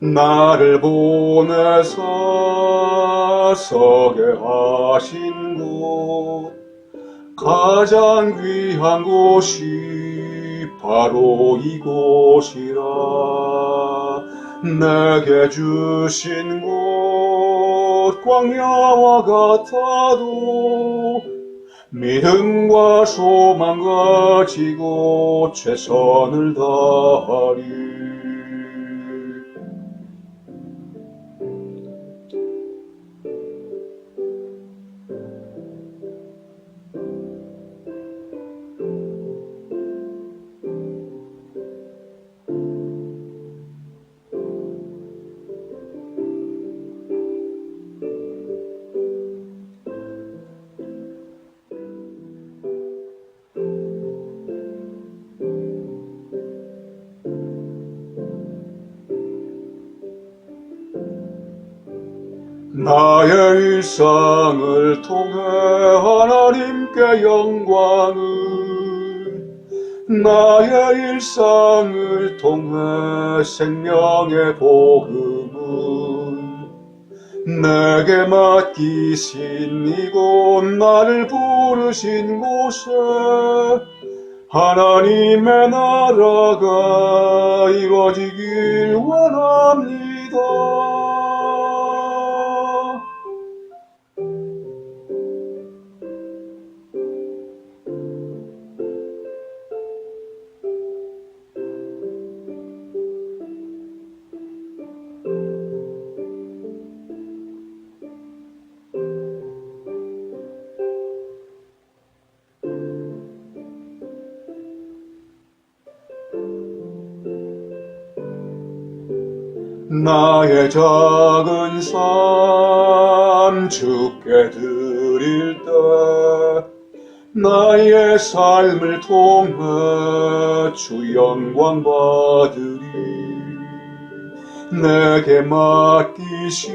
나를 보내사 서게 하신 곳 가장 귀한 곳이 바로 이곳이라. 내게 주신 곳 광야와 같아도 믿음과 소망 가지고 최선을 다하리 나의 일상을 통해 하나님께 영광을 나의 일상을 통해 생명의 복음을 내게 맡기신 이곳 나를 부르신 곳에 하나님의 나라가 이루어지길 원합니다. 나의 작은 삶 주께 드릴 때 나의 삶을 통해 주 영광 받으리. 내게 맡기신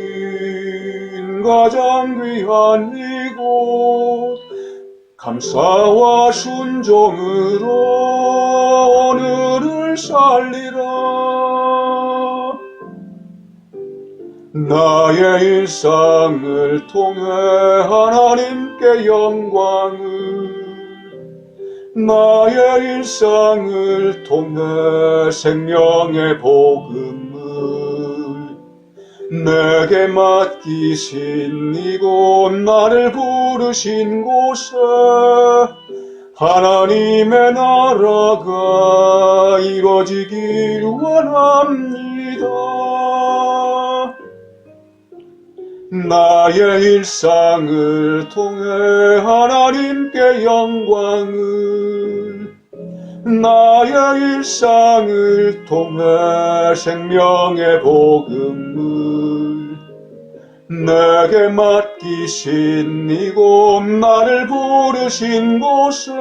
가장 귀한 이곳 감사와 순종으로 오늘을 살리라 나의 일상을 통해 하나님께 영광을 나의 일상을 통해 생명의 복음을 내게 맡기신 이곳 나를 부르신 곳에 하나님의 나라가 이루어지길 원합니다. 나의 일상을 통해 하나님께 영광을 나의 일상을 통해 생명의 복음을 내게 맡기신 이곳 나를 부르신 곳에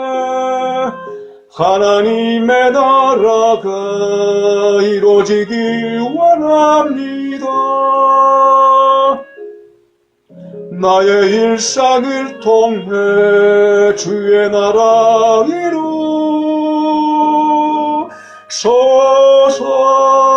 하나님의 나라가 이루어지길 원합니다. 나의 일상을 통해 주의 나라 이루소서